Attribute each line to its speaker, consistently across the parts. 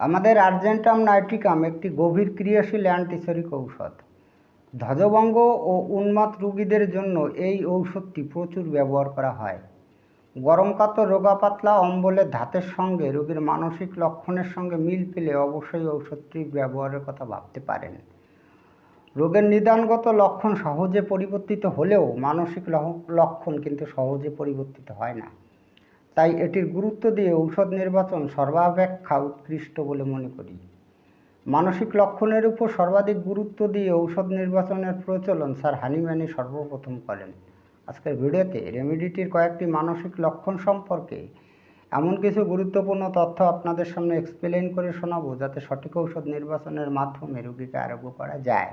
Speaker 1: আমাদের Argentum nitricum একটি গভীর ক্রিয়াশীল অ্যান্টিসেরিক ঔষধ। ধ্বজভঙ্গ ও উন্মাদ রোগীদের জন্য এই ঔষধটি প্রচুর ব্যবহার করা হয়। গরম কাতর রোগা পাতলা অম্বলের ধাতের সঙ্গে রোগীর মানসিক লক্ষণের সঙ্গে মিল পেলে অবশ্যই ঔষধটি ব্যবহারের কথা ভাবতে পারেন। রোগের নিদানগত লক্ষণ সহজে পরিবর্তিত হলেও মানসিক লক্ষণ কিন্তু সহজে পরিবর্তিত হয় না। তাই এটির গুরুত্ব দিয়ে ঔষধ নির্বাচন সর্বাপেক্ষা উৎকৃষ্ট বলে মনে করি। মানসিক লক্ষণের উপর সর্বাধিক গুরুত্ব দিয়ে ঔষধ নির্বাচনের প্রচলন স্যার হানিম্যানি সর্বপ্রথম করেন। আজকের ভিডিওতে রেমিডিটির কয়েকটি মানসিক লক্ষণ সম্পর্কে এমন কিছু গুরুত্বপূর্ণ তথ্য আপনাদের সামনে এক্সপ্লেন করে শোনাবো, যাতে সঠিক ঔষধ নির্বাচনের মাধ্যমে রোগীকে আরোগ্য করা যায়।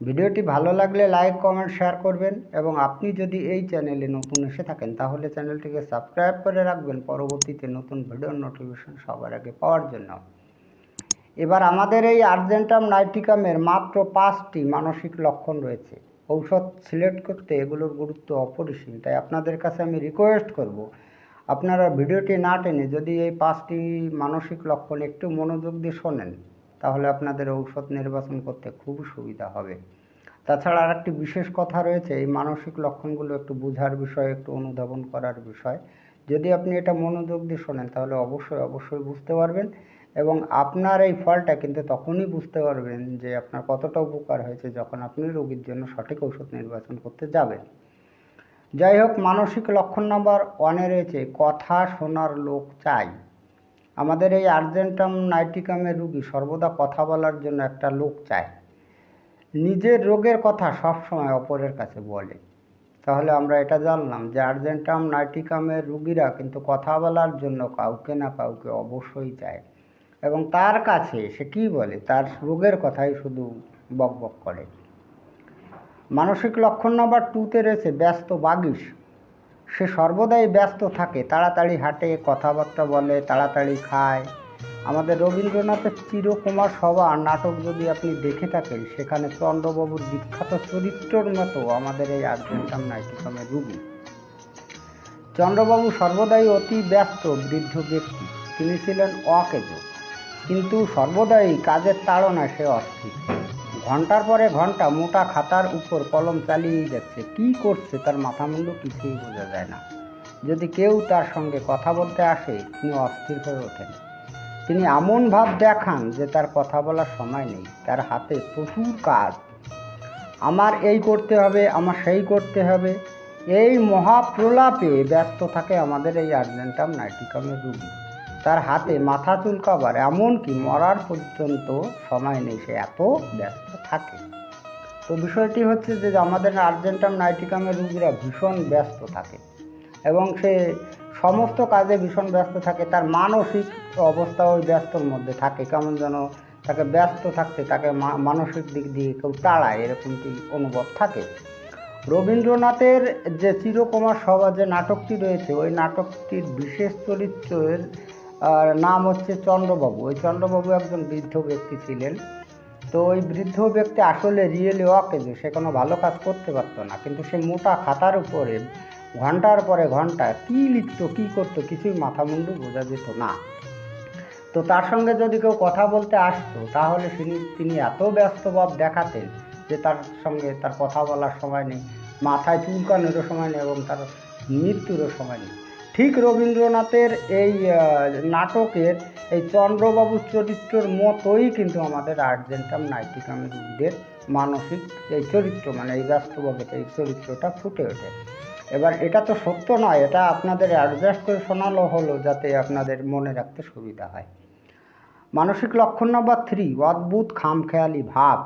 Speaker 1: ভিডিওটি ভালো লাগলে লাইক, কমেন্ট, শেয়ার করবেন এবং আপনি যদি এই চ্যানেলে নতুন এসে থাকেন তাহলে চ্যানেলটিকে সাবস্ক্রাইব করে রাখবেন পরবর্তীতে নতুন ভিডিওর নোটিফিকেশন সবার আগে পাওয়ার জন্য। এবার আমাদের এই আর্জেন্টাম নাইটিকামের মাত্র পাঁচটি মানসিক লক্ষণ রয়েছে। ঔষধ সিলেক্ট করতে এগুলোর গুরুত্ব অপরিসীম, তাই আপনাদের কাছে আমি রিকোয়েস্ট করব, আপনারা ভিডিওটি না টেনে যদি এই পাঁচটি মানসিক লক্ষণ একটু মনোযোগ দিয়ে শোনেন। তাহলে আপনাদের ঔষধ নির্বাচন করতে খুব সুবিধা হবে। তাছাড়া আর একটি বিশেষ কথা রয়েছে, এই মানসিক লক্ষণগুলো একটু বোঝার বিষয়, একটু অনুধাবন করার বিষয়। যদি আপনি এটা মনোযোগ দিয়ে শোনেন, তাহলে অবশ্যই অবশ্যই বুঝতে পারবেন এবং আপনার এই ফলটা কিন্তু তখনই বুঝতে পারবেন যে আপনার কতটা উপকার হয়েছে যখন আপনি রোগীর জন্য সঠিক ঔষধ নির্বাচন করতে যাবেন। যাই হোক, মানসিক লক্ষণ নাম্বার ওয়ানে রয়েছে, কথা শোনার লোক চাই। আমাদের এই আর্জেন্টাম নাইটিকামের রুগী সর্বদা কথা বলার জন্য একটা লোক চায়। নিজের রোগের কথা সবসময় অপরের কাছে বলে। তাহলে আমরা এটা জানলাম যে আর্জেন্টাম নাইটিকামের রুগীরা কিন্তু কথা বলার জন্য কাউকে না কাউকে অবশ্যই চায়। এবং তার কাছে সে কী বলে? তার রোগের কথাই শুধু বকবক করে। মানসিক লক্ষণ নাম্বার টুতে রয়েছে ব্যস্ত বাগিস। সে সর্বদাই ব্যস্ত থাকে, তাড়াতাড়ি হাঁটে, কথাবার্তা বলে, তাড়াতাড়ি খায়। আমাদের রবীন্দ্রনাথের চিরকুমার সভা নাটক যদি আপনি দেখে থাকেন, সেখানে চন্দ্রবাবুর বিখ্যাত চরিত্রর মতো আমাদের এই আর্জেন্টাম নাইটিকামের রুগী। চন্দ্রবাবু সর্বদাই অতি ব্যস্ত, বৃদ্ধ ব্যক্তি। তিনি ছিলেন অকেজ, কিন্তু সর্বদাই কাজের তাড়নায় সে অস্থির। ঘণ্টার পরে ঘণ্টা মোটা খাতার উপর কলম চালিয়েই যাচ্ছে। কী করছে? তার মাথা মুন্ডু কিছুই বোঝা যায় না। যদি কেউ তার সঙ্গে কথা বলতে আসে, তিনি অস্থির হয়ে ওঠেন। তিনি এমন ভাব দেখান যে তার কথা বলার সময় নেই। তার হাতে প্রচুর কাজ। আমার এই করতে হবে, আমার সেই করতে হবে। এই মহাপ্রলাপে ব্যস্ত থাকে আমাদের এই আর্জেন্টাম নাইটিকামের রুগী। তার হাতে মাথা চুলকাবার এমনকি মরার পর্যন্ত সময় নেই, সে এত ব্যস্ত থাকে। তো বিষয়টি হচ্ছে যে আমাদের আর্জেন্টাম নাইটিকামের রুগীরা ভীষণ ব্যস্ত থাকে এবং সে সমস্ত কাজে ভীষণ ব্যস্ত থাকে। তার মানসিক অবস্থা ওই ব্যস্তর মধ্যে থাকে, কেমন যেন তাকে ব্যস্ত থাকতে, তাকে মানসিক দিক দিয়ে কেউ তাড়ায় এরকমটি অনুভব থাকে। রবীন্দ্রনাথের যে চিরকুমার সভা যে নাটকটি রয়েছে, ওই নাটকটির বিশেষ চরিত্রের আহ, নাম হচ্ছে চন্দ্রবাবু। ওই চন্দ্রবাবু একজন বৃদ্ধ ব্যক্তি ছিলেন। তো ওই বৃদ্ধ ব্যক্তি আসলে রিয়েলি অকেজে সে কোনো ভালো কাজ করতে পারতো না। কিন্তু সে মোটা খাতার উপরে ঘণ্টার পরে ঘণ্টা কী লিখত কী করতো কিছুই মাথা মুন্ডু বোঝা যেত না। তো তার সঙ্গে যদি কেউ কথা বলতে আসতো তাহলে তিনি তিনি এত ব্যস্তভাব দেখাতেন যে তার সঙ্গে তার কথা বলার সময় নেই মাথায় চুলকানোরও সময় নেই এবং তার মৃত্যুরও সময় নেই। ঠিক রবীন্দ্রনাথের এই নাটকের এই চন্দ্রবাবুর চরিত্রের মতোই কিন্তু আমাদের আর্জেন্টাম নাইটিকামের রুগীদের মানসিক এই চরিত্র মানে এই ব্যস্তভাবে এই চরিত্রটা ফুটে ওঠে। এবার এটা তো সত্য নয়, এটা আপনাদের অ্যাডজাস্ট করে শোনালো হলো যাতে আপনাদের মনে রাখতে সুবিধা হয়। মানসিক লক্ষণ নাম্বার থ্রি অদ্ভুত খামখেয়ালি ভাব।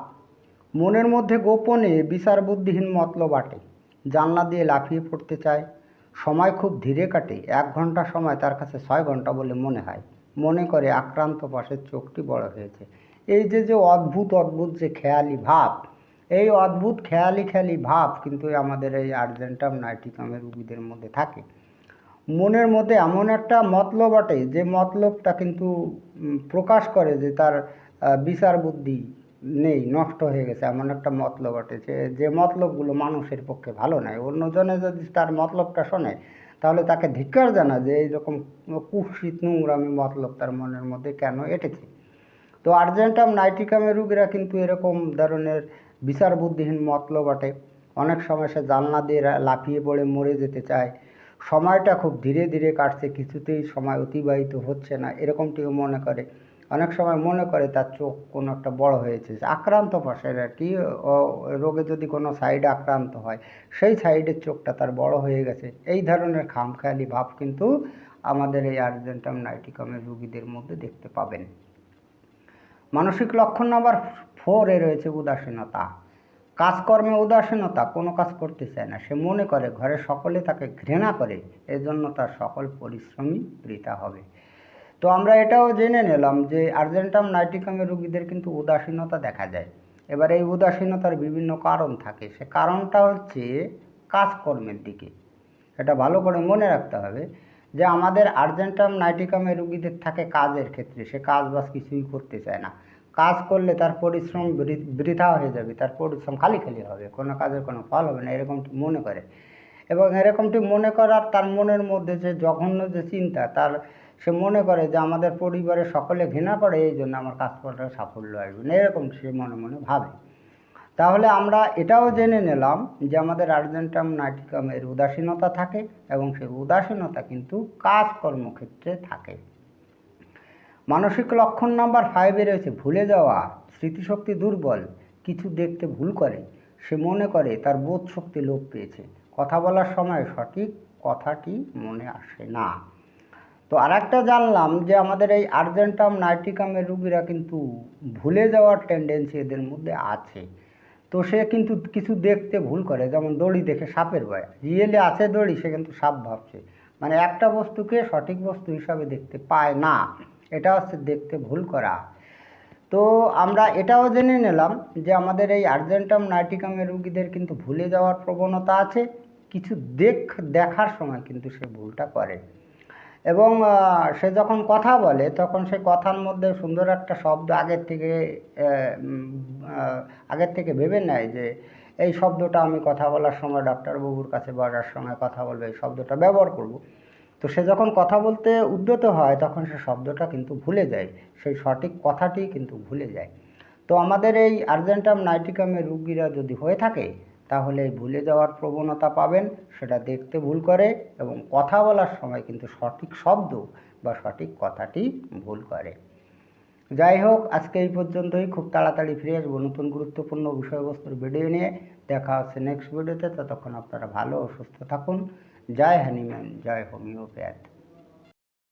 Speaker 1: মনের মধ্যে গোপনে বিচার বুদ্ধিহীন মতলব আটে। জানলা দিয়ে লাফিয়ে পড়তে চায়। সময় খুব ধীরে কাটে, এক ঘণ্টা সময় তার কাছে ছয় ঘণ্টা বলে মনে হয়। মনে করে আক্রান্ত পাশের চোখটি বড় হয়েছে। এই যে যে অদ্ভুত অদ্ভুত যে খেয়ালি ভাব, এই অদ্ভুত খেয়ালি খেয়ালি ভাব কিন্তু আমাদের এই আর্জেন্টাম নাইটিকামের রুগীদের মধ্যে থাকে। মনের মধ্যে এমন একটা মতলব আটে, যে মতলবটা কিন্তু প্রকাশ করে যে তার বিচার বুদ্ধি নেই, নষ্ট হয়ে গেছে, এমন একটা মতলব আটে যে যে মতলবগুলো মানুষের পক্ষে ভালো নয়। অন্যজনে যদি তার মতলবটা শোনে, তাহলে তাকে ধিক্কার জানা যে এইরকম কুৎসিত নোংরামি মতলব তার মনের মধ্যে কেন এটেছে? তো আর্জেন্টাম নাইটিকামের রুগীরা কিন্তু এরকম ধরনের বিচার বুদ্ধিহীন মতলব আটে অনেক সময় সে জানলা দিয়ে লাফিয়ে পড়ে, মরে যেতে চায়। সময়টা খুব ধীরে ধীরে কাটছে, কিছুতেই সময় অতিবাহিত হচ্ছে না, এরকমটিও মনে করে। অনেক সময় মনে করে তার চোখ কোনো একটা বড় হয়েছে। আক্রান্ত পাশের আর কি রোগে যদি কোনো সাইডে আক্রান্ত হয়, সেই সাইডের চোখটা তার বড় হয়ে গেছে। এই ধরনের খামখেয়ালি ভাব কিন্তু আমাদের এই আর্জেন্টাম নাইটিকামের রুগীদের মধ্যে দেখতে পাবেন। মানসিক লক্ষণ নাম্বার ফোরে রয়েছে উদাসীনতা। কাজকর্মে উদাসীনতা, কোনো কাজ করতে চায় না। সে মনে করে ঘরে সকলে তাকে ঘৃণা করে, এজন্য তার সকল পরিশ্রমই বৃথা হবে। তো আমরা এটাও জেনে নিলাম যে আর্জেন্টাম নাইটিকামের রুগীদের কিন্তু উদাসীনতা দেখা যায়। এবার এই উদাসীনতার বিভিন্ন কারণ থাকে। সে কারণটা হচ্ছে কাজকর্মের দিকে। এটা ভালো করে মনে রাখতে হবে যে আমাদের আর্জেন্টাম নাইটিকামের রুগীদের থাকে কাজের ক্ষেত্রে। সে কাজ বাজ কিছুই করতে চায় না। কাজ করলে তার পরিশ্রম বৃথা হয়ে যাবে, তার পরিশ্রম খালি খালি হবে, কোনো কাজের কোনো ফল হবে না এরকমটি মনে করে। এবং এরকমটি মনে করার তার মনের মধ্যে যে জঘন্য যে চিন্তা, তার সে মনে করে যে আমাদের পরিবারের সকলে ঘৃণা করে, এই জন্য আমার কাজ করাটা সাফল্য আসবে না, এরকম সে মনে মনে ভাবে। তাহলে আমরা এটাও জেনে নিলাম যে আমাদের আর্জেন্টাম নাইটিকামের উদাসীনতা থাকে এবং সেই উদাসীনতা কিন্তু কাজকর্ম ক্ষেত্রে থাকে। মানসিক লক্ষণ নাম্বার ফাইভে রয়েছে, ভুলে যাওয়া, স্মৃতিশক্তি দুর্বল, কিছু দেখতে ভুল করে, সে মনে করে তার বোধ শক্তি লোপ পেয়েছে। কথা বলার সময় সঠিক কথাটি মনে আসে না। তো আরেকটা জানলাম যে আমাদের এই আর্জেন্টাম নাইটিকামের রুগীরা কিন্তু ভুলে যাওয়ার টেন্ডেন্সি এদের মধ্যে আছে। তো সে কিন্তু কিছু দেখতে ভুল করে, যেমন দড়ি দেখে সাপের ভয়। রিয়েলি আছে দড়ি, সে কিন্তু সাপ ভাবছে। মানে একটা বস্তুকে সঠিক বস্তু হিসাবে দেখতে পায় না, এটা হচ্ছে দেখতে ভুল করা। তো আমরা এটাও জেনে নিলাম যে আমাদের এই আর্জেন্টাম নাইটিকামের রুগীদের কিন্তু ভুলে যাওয়ার প্রবণতা আছে, কিছু দেখ, দেখার সময় কিন্তু সে ভুলটা করে। এবং সে যখন কথা বলে, তখন সে কথার মধ্যে সুন্দর একটা শব্দ আগের থেকে আগের থেকে ভেবে নেয় যে, এই শব্দটা আমি কথা বলার সময় ডাক্তারবাবুর কাছে বলার সময় কথা বলব, এই শব্দটা ব্যবহার করব। তো সে যখন কথা বলতে উদ্যত হয়, তখন সে শব্দটা কিন্তু ভুলে যায়। সেই সঠিক কথাটি কিন্তু ভুলে যায়। তো আমাদের এই আর্জেন্টাম নাইটিকামের রুগীরা যদি হয়ে থাকে তাহলে ভুলে যাওয়ার প্রবণতা পাবেন, সেটা দেখতে ভুল করে এবং কথা বলার সময় কিন্তু সঠিক শব্দ বা সঠিক কথাটি ভুল করে। যাই হোক, আজকে এই পর্যন্তই। খুব তাড়াতাড়ি ফিরে আসব নতুন গুরুত্বপূর্ণ বিষয়বস্তুর ভিডিও নিয়ে। দেখা হচ্ছে নেক্সট ভিডিওতে ততক্ষণ আপনারা ভালো ও সুস্থ থাকুন। জয় হ্যানিম্যান জয় হোমিওপ্যাথ।